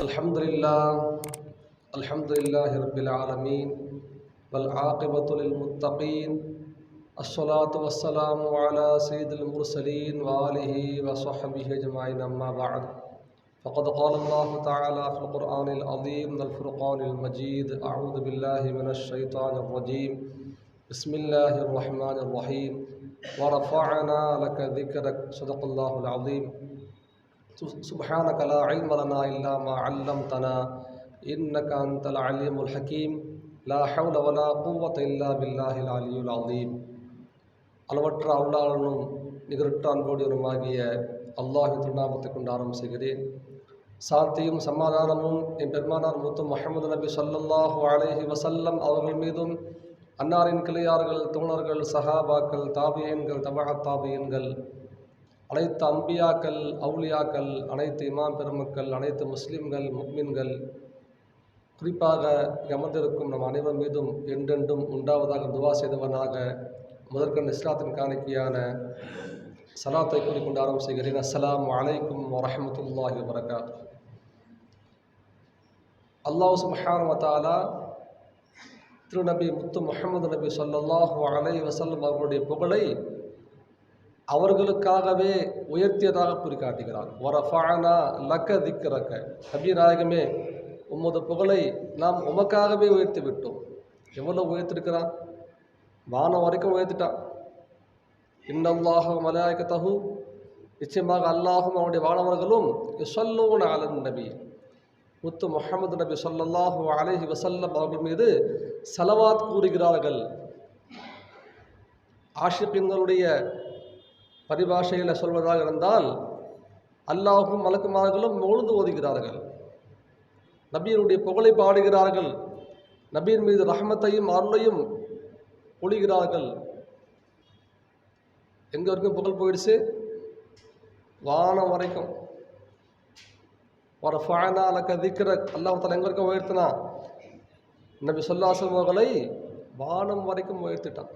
الحمد لله الحمد لله رب العالمين والعاقبة للمتقين الصلاة والسلام على سيد المرسلين وآله وصحبه أجمعين أما بعد. فقد قال الله تعالى في القرآن العظيم الفرقان المجيد أعوذ بالله من الشيطان الرجيم. بسم الله الرحمن الرحيم. ورفعنا لك ذكرك صدق الله العظيم. سبحانك لا علم لنا إلا ما علمتنا إنك أنت العليم الحكيم. لا حول ولا قوة إلا بالله العلي العظيم. அளவற்ற அருளாளனும் நிகரட்டான் கோடியனுமாகிய அல்லாஹின் திருநாமத்தை கொண்டு ஆரம்பம் சாத்தியும் சமாதானமும் என் பெருமானார் முத்து முகமது நபி சொல்லல்லாஹு அலேஹி வசல்லம் அவர்கள் மீதும் அன்னாரின் கிளையார்கள் தோழர்கள் சஹாபாக்கள் தாபியன்கள் தபகத் தாபியன்கள் அனைத்து அம்பியாக்கள் அவுலியாக்கள் அனைத்து இமாம் பெருமக்கள் அனைத்து முஸ்லிம்கள் முக்மின்கள் குறிப்பாக எமர்ந்திருக்கும் அமர்ந்திருக்கும் நம் அனைவர் மீதும் என்றென்றும் உண்டாவதாக துவா செய்தவனாக முதற்கண் இஸ்லாத்தின் காணிக்கையான சலாத்தை கூறிக்கொண்டு ஆரம்பம் செய்கிறேன். அஸ்லாம் அலைக்கும் வரமத்துல்லாஹி வரகாத் அல்லாஹ் சுப்ஹானஹு திருநபி முத்து முஹம்மது நபி சொல்லல்லாஹு அலை வஸல்லம் அவர்களுடைய புகழை அவர்களுக்காகவே உயர்த்தியதாக குறிக்காட்டுகிறார் வரஃபானா லக்க திக்கிறக்க நபி நாயகமே உமது புகழை நாம் உமக்காகவே உயர்த்தி விட்டோம் எவ்வளோ உயர்த்திருக்கிறான்? வானம் வரைக்கும் உயர்த்திட்டான். இன்னல்லாஹ தகு நிச்சயமாக அல்லாஹும் அவனுடைய வானவர்களும் சொல்லூன் அலன் நபி. முத்து முகமது நபி சொல்லல்லாஹு அலைஹி வசல்லம் அவர்கள் மீது சலவாத் கூறுகிறார்கள். ஆஷிப்பின்களுடைய பரிபாஷையில் சொல்வதாக இருந்தால் அல்லாஹும் மலக்குமார்களும் முழுந்து ஓதுகிறார்கள். நபியினுடைய புகழை பாடுகிறார்கள். நபியின் மீது ரஹமத்தையும் அருளையும் பொழிகிறார்கள் எங்கே வரைக்கும் புகழ் போயிடுச்சு? வானம் வரைக்கும். ஒரு ஃபானா அலக்க திக்கிற அல்லாஹால எங்கே வரைக்கும் உயர்த்தினா? நபி சொல்லாசம் அவர்களை வானம் வரைக்கும் உயர்த்திட்டான்.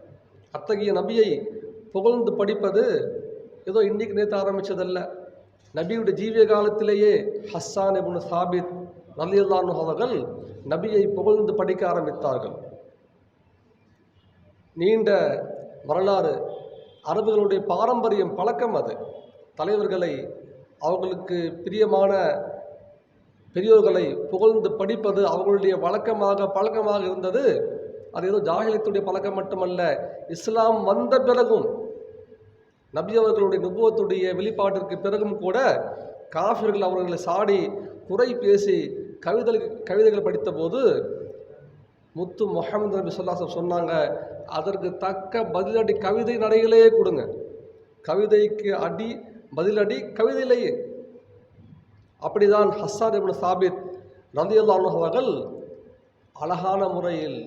அத்தகைய நபியை புகழ்ந்து படிப்பது ஏதோ இன்னைக்கு நேற்று ஆரம்பித்ததல்ல நபியுடைய ஜீவிய காலத்திலேயே ஹஸ்ஸான் இப்னு சாபித் ரலியல்லானு அவர்கள் நபியை புகழ்ந்து படிக்க ஆரம்பித்தார்கள். நீண்ட வரலாறு அரபுகளுடைய பாரம்பரியம் பழக்கம் அது. தலைவர்களை அவர்களுக்கு பிரியமான பெரியோர்களை புகழ்ந்து படிப்பது அவர்களுடைய வழக்கமாக பழக்கமாக இருந்தது. அது ஏதோ ஜாகிலத்துடைய பழக்கம் மட்டுமல்ல இஸ்லாம் வந்த பிறகும் நபி அவர்களுடைய நுபுவத்துடைய வெளிப்பாட்டிற்கு பிறகும் கூட காஃபிர்கள் அவர்களை சாடி குறை பேசி கவிதை கவிதைகள் படித்தபோது முத்து முகமது நபி சொல்லாசம் சொன்னாங்க அதற்கு தக்க பதிலடி கவிதை நடையிலேயே கொடுங்க. கவிதைக்கு அடி பதிலடி கவிதையிலேயே. அப்படிதான் ஹஸ்ஸான் இப்னு சாபித் ரந்தியல்லானு அவர்கள் அழகான முறையில்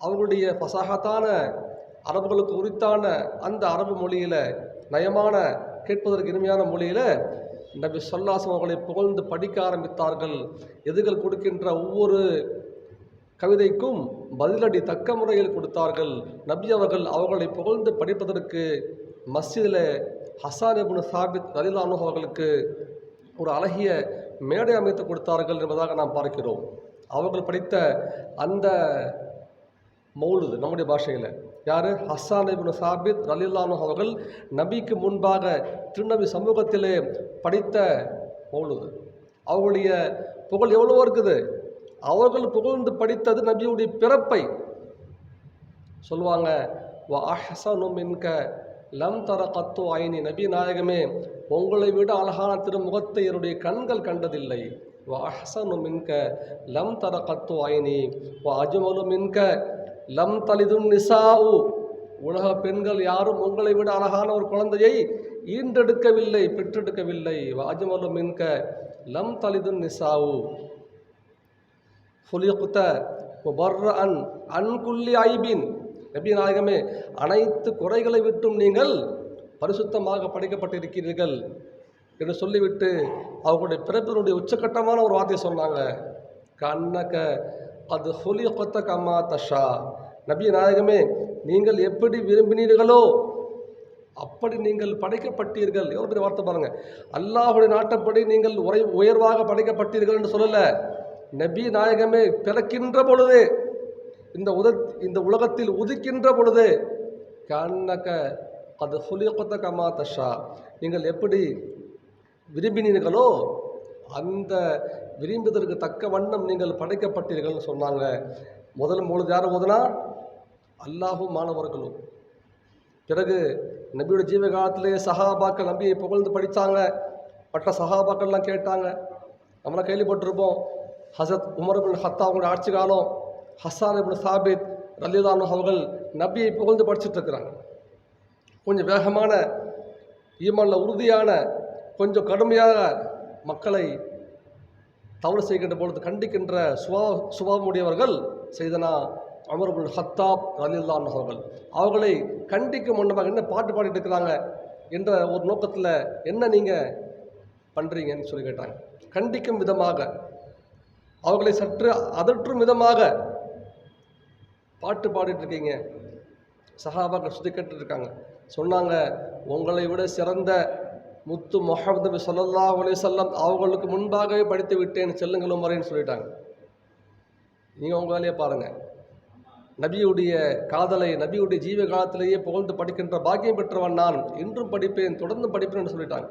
அவர்களுடைய பசாகத்தான அரபுகளுக்கு உரித்தான அந்த அரபு மொழியில் நயமான கேட்பதற்கு இனிமையான மொழியில் நபி சொல்லாசம் அவர்களை புகழ்ந்து படிக்க ஆரம்பித்தார்கள். எதிர்கள் கொடுக்கின்ற ஒவ்வொரு கவிதைக்கும் பதிலடி தக்க முறையில் கொடுத்தார்கள். நபி அவர்கள் அவர்களை புகழ்ந்து படிப்பதற்கு மஸ்ஜிதில் ஹசான் சாபித் ரலிலானு அவர்களுக்கு ஒரு அழகிய மேடை அமைத்து கொடுத்தார்கள் என்பதாக நாம் பார்க்கிறோம். அவர்கள் படித்த அந்த மௌலுது நம்முடைய பாஷையில். யார்? ஹஸ்ஸான் இபின் சாபித் ரலில்லானு அவர்கள் நபிக்கு முன்பாக திருநபி சமூகத்திலே படித்த மௌலுது. அவர்களுடைய புகழ் எவ்வளவோ இருக்குது. அவர்கள் புகழ்ந்து படித்தது நபியுடைய பிறப்பை சொல்லுவாங்க. மின்க லம் தர கத்து ஐனி நபி நாயகமே உங்களை விட அழகான திருமுகத்தை என்னுடைய கண்கள் கண்டதில்லை. வா வாஹசனு மின்க லம் தர கத்து ஐனி வா அஜுமலு மின்க லம் தலிதும் நிசாவு உலக பெண்கள் யாரும் உங்களை விட அழகான ஒரு குழந்தையை ஈன்றெடுக்கவில்லை பெற்றெடுக்கவில்லை. வாஜமலு மின்க லம் தலிதும் நிசாவு ஃபுலிகுத்த முபர்ர அன் அன்குல்லி ஐபின். நபி நாயகமே அனைத்து குறைகளை விட்டும் நீங்கள் பரிசுத்தமாக படைக்கப்பட்டிருக்கிறீர்கள் என்று சொல்லிவிட்டு அவர்களுடைய பிறப்பினுடைய உச்சக்கட்டமான ஒரு வார்த்தையை சொன்னாங்க. கண்ணக்க அது ஹொலி கொத்த கம்மா தஷா. நபிய நாயகமே நீங்கள் எப்படி விரும்பினீர்களோ அப்படி நீங்கள் படைக்கப்பட்டீர்கள். எவ்வளோ பெரிய வார்த்தை பாருங்கள் அல்லாஹுடைய நாட்டப்படி நீங்கள் உரை உயர்வாக படைக்கப்பட்டீர்கள் என்று சொல்லலை. நபி நாயகமே பிறக்கின்ற பொழுது இந்த உத இந்த உலகத்தில் உதிக்கின்ற பொழுது கண்ணக்க அது சுலியொத்த கமா தஷா. நீங்கள் எப்படி விரும்பினீர்களோ அந்த விரும்புவதற்கு தக்க வண்ணம் நீங்கள் படைக்கப்பட்டீர்கள்னு சொன்னாங்க. முதல் மூலது யார் ஓதுனா? அல்லாஹும் மாணவர்களும். பிறகு நபியோட ஜீவ காலத்திலே சஹாபாக்கள் நபியை புகழ்ந்து படித்தாங்க மற்ற சஹாபாக்கள்லாம் கேட்டாங்க. நம்மளாம் கேள்விப்பட்டிருப்போம். ஹசத் உமர்பின் ஹத்தா அவங்களுடைய ஆட்சி காலம் ஹசான் சாபித் ரலிதான் அவர்கள் நபியை புகழ்ந்து படிச்சுட்டு இருக்கிறாங்க. கொஞ்சம் வேகமான ஈமானில் உறுதியான கொஞ்சம் கடுமையாக தவறு செய்கின்ற பொழுது கண்டிக்கின்ற சுவா சுபாவமுடையவர்கள் செய்தனா அமர்புல் ஹத்தாப் ரலில்லான் அவர்கள். அவர்களை கண்டிக்கும் முன்னமாக என்ன பாட்டு பாடிட்டு இருக்கிறாங்க என்ற ஒரு நோக்கத்தில் என்ன நீங்கள் பண்ணுறீங்கன்னு சொல்லி கேட்டாங்க. கண்டிக்கும் விதமாக அவர்களை சற்று அதற்றும் விதமாக பாட்டு பாடிட்டு இருக்கீங்க சஹாபாக்கள் சுற்றி கேட்டுருக்காங்க இருக்காங்க சொன்னாங்க உங்களை விட சிறந்த முத்து முகமது நபி சொல்லல்லா அலைஹி வஸல்லம் அவர்களுக்கு முன்பாகவே படித்து விட்டேன் செல்லுங்கள் உமரேன்னு சொல்லிட்டாங்க. நீங்கள் உங்கள் வேலையை பாருங்கள் நபியுடைய காதலை நபியுடைய ஜீவ காலத்திலேயே புகழ்ந்து படிக்கின்ற பாக்கியம் பெற்றவன் நான். இன்றும் படிப்பேன் தொடர்ந்து படிப்பேன்னு சொல்லிட்டாங்க.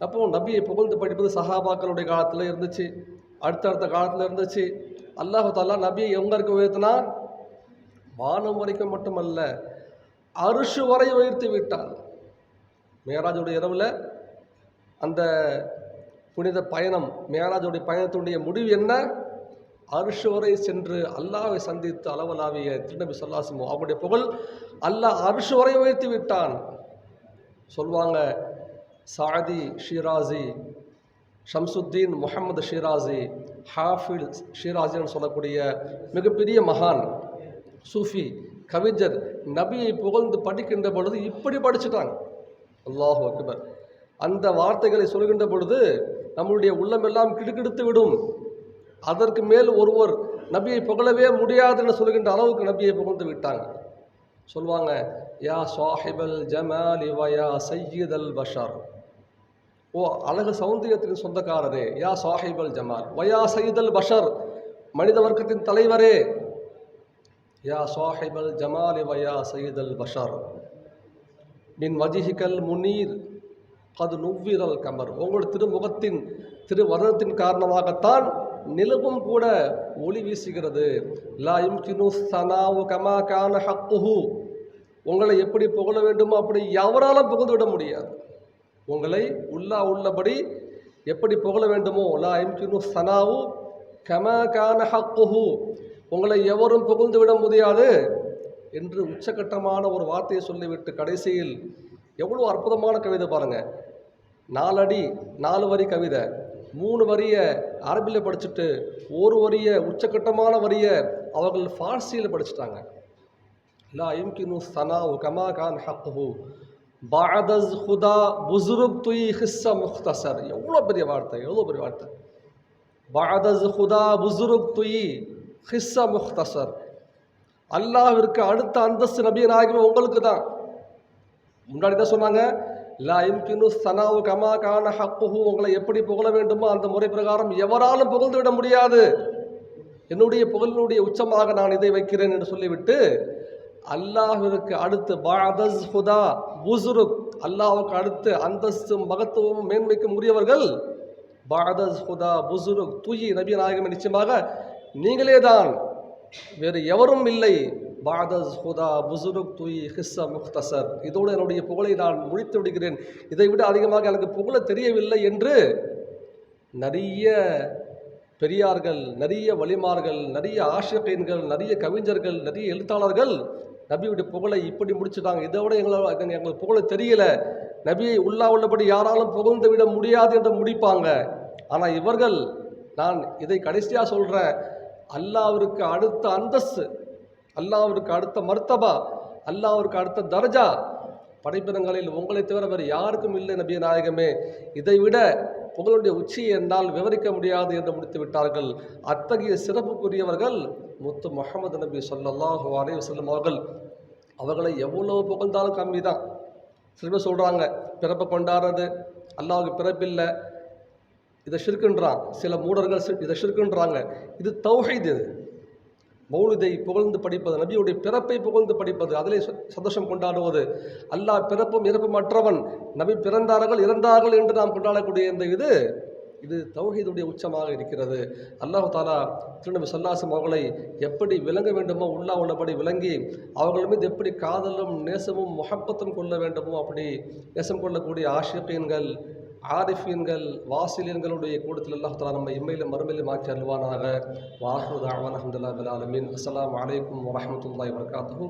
அப்போ நபியை புகழ்ந்து படிப்பது சஹாபாக்களுடைய காலத்தில் இருந்துச்சு அடுத்தடுத்த காலத்தில் இருந்துச்சு. அல்லாஹு தாலா நபியை எங்கருக்கு உயர்த்தினா வானம் வரைக்கும் மட்டுமல்ல அரிசு வரை உயர்த்தி விட்டான். மேராஜுடைய இரவில் அந்த புனித பயணம் மேராஜுடைய பயணத்துடைய முடிவு என்ன? அரிசு வரை சென்று அல்லாவை சந்தித்து அளவலாவிய திருநபி சொல்லாசிமோ அவருடைய புகழ் அல்லாஹ் அரிசு வரை உயர்த்தி விட்டான். சொல்லுவாங்க சாதி ஷிராசி ஷம்சுத்தீன் முகமது ஷிராசி ஹாஃபில் ஷிராசின்னு சொல்லக்கூடிய மிகப்பெரிய மகான் சூஃபி கவிஞர் நபியை புகழ்ந்து படிக்கின்ற பொழுது இப்படி படிச்சுட்டாங்க. அல்லாஹு அக்பர். அந்த வார்த்தைகளை சொல்கின்ற பொழுது நம்முடைய உள்ளமெல்லாம் கிடுக்கிடுத்து விடும். அதற்கு மேல் ஒருவர் நபியை புகழவே முடியாது என்று சொல்கின்ற அளவுக்கு நபியை புகழ்ந்து விட்டாங்க. சொல்லுவாங்க யா சாஹிபல் ஜமாலி வயா சையீதல் பஷார். ஓ அழகு சௌந்தரியத்தின் சொந்தக்காரரே யா சாஹிபல் ஜமால் வயா சையீதல் பஷர் மனித வர்க்கத்தின் தலைவரே. யா சாஹிபல் ஜமாலி வயா சையீதல் பஷார். மின் வஜிஹிகல் முனீர் அது நுவ்விரல் கமர். உங்களோட திருமுகத்தின் திருவரணத்தின் காரணமாகத்தான் நிலவும் கூட ஒளி வீசுகிறது. லா யும்கினு சனாவு கமா கான ஹக்குஹு. உங்களை எப்படி புகழ வேண்டுமோ அப்படி எவராலும் புகழ்ந்து விட முடியாது. உங்களை உள்ளா உள்ளபடி எப்படி புகழ வேண்டுமோ லா யும்கினு சனாவு கமா கான ஹக்குஹு. உங்களை எவரும் புகழ்ந்து விட முடியாது. என்று உச்சகட்டமான ஒரு வார்த்தையை சொல்லிவிட்டு கடைசியில் எவ்வளோ அற்புதமான கவிதை பாருங்கள் நாலடி நாலு வரி கவிதை. மூணு வரியை அரபியில் படிச்சுட்டு ஒரு வரியை உச்சக்கட்டமான வரியை அவர்கள் ஃபார்சியில் படிச்சுட்டாங்க. லா இம்கினு சனா உ கமா கான் ஹக்குஹு. பாதஸ் ஹுதா புசுருக் துய் ஹிஸ்ஸ முக்தசர் எவ்வளோ பெரிய வார்த்தை எவ்வளோ பெரிய வார்த்தை. பாதஸ் ஹுதா புசுருக் துய் ஹிஸ்ஸ முக்தசர் அல்லாஹிற்கு அடுத்த அந்தஸ்து நபிய நாயகமே உங்களுக்கு தான் முன்னாடி தான் சொன்னாங்க லா இம்கினு சனாவு கமா கான ஹக்குஹு. உங்களை எப்படி புகழ வேண்டுமோ அந்த முறை பிரகாரம் எவராலும் புகழ்ந்து விட முடியாது. என்னுடைய புகழினுடைய உச்சமாக நான் இதை வைக்கிறேன் என்று சொல்லிவிட்டு அல்லாஹிற்கு அடுத்து பாதஸ் ஹுதா புசுருக் அல்லாஹுக்கு அடுத்து அந்தஸ்தும் மகத்துவமும் மேன்மைக்கும் உரியவர்கள் பாதஸ் ஹுதா புசுருக் துயி நபி நாயகம் நிச்சயமாக நீங்களே தான் வேறு எவரும் இல்லை. பாதஸ் ஹுதா புசுருக் துய் ஹிஸ்ஸ முக்தசர். இதோடு என்னுடைய புகழை நான் முடித்து விடுகிறேன். இதை விட அதிகமாக எனக்கு புகழ தெரியவில்லை என்று நிறைய பெரியார்கள் நிறைய வலிமார்கள் நிறைய ஆஷியீன்கள் நிறைய கவிஞர்கள் நிறைய எழுத்தாளர்கள் நபியுடைய புகழை இப்படி முடிச்சுட்டாங்க. இதை விட எங்களால் எங்களுக்கு புகழ தெரியல. நபியை உள்ளா உள்ளபடி யாராலும் புகழ்ந்து விட முடியாது என்று முடிப்பாங்க. ஆனால் இவர்கள் நான் இதை கடைசியாக சொல்கிறேன் அல்லாவிற்கு அடுத்த அந்தஸ்து அல்லாவிற்கு அடுத்த மர்த்தபா அல்லாவிற்கு அடுத்த தர்ஜா. படைப்பினங்களில் உங்களை தவிர வேறு யாருக்கும் இல்லை நபிய நாயகமே. இதைவிட புகழுடைய உச்சியை என்னால் விவரிக்க முடியாது என்று முடித்து விட்டார்கள். அத்தகைய சிறப்புக்குரியவர்கள் முத்து முகமது நபி சொல்லல்லாஹு அலைஹி வஸல்லம் அவர்கள். அவர்களை எவ்வளவு புகழ்ந்தாலும் கம்மி தான் திரும்ப சொல்கிறாங்க பிறப்பை கொண்டாடுறது அல்லாவுக்கு பிறப்பில்லை இதை ஷிர்க்குன்றான் சில மூடர்கள் இதை ஷிர்க்குன்றாங்க இது தௌஹீத் இது. மௌலிதை புகழ்ந்து படிப்பது நபியுடைய பிறப்பை புகழ்ந்து படிப்பது அதிலே ச- சந்தோஷம் கொண்டாடுவது. அல்லாஹ் பிறப்பும் இறப்பும் மற்றவன் நபி பிறந்தார்கள் இறந்தார்கள் என்று நாம் கொண்டாடக்கூடிய இந்த இது இது தௌஹீதுடைய உச்சமாக இருக்கிறது. அல்லாஹ் தாலா திருநபி சல்லாசம் அவர்களை எப்படி விளங்க வேண்டுமோ உள்ளா உள்ளபடி விளங்கி அவர்கள் மீது எப்படி காதலும் நேசமும் முகப்பத்தும் கொள்ள வேண்டுமோ அப்படி நேசம் கொள்ளக்கூடிய ஆஷிகீன்கள் ஆரிஃபியன்கள் வாசிலியன்களுடைய கூட்டத்தில் அல்லாஹாலா நம்ம இம்மையிலும் மறுமையிலும் ஆக்கி அல்வானாக வாஹு தாவான் அஹமதுல்லா பிலாலமின் அஸ்லாம் வலைக்கம் வரமத்துல்லாய் வபரகாத்துஹு.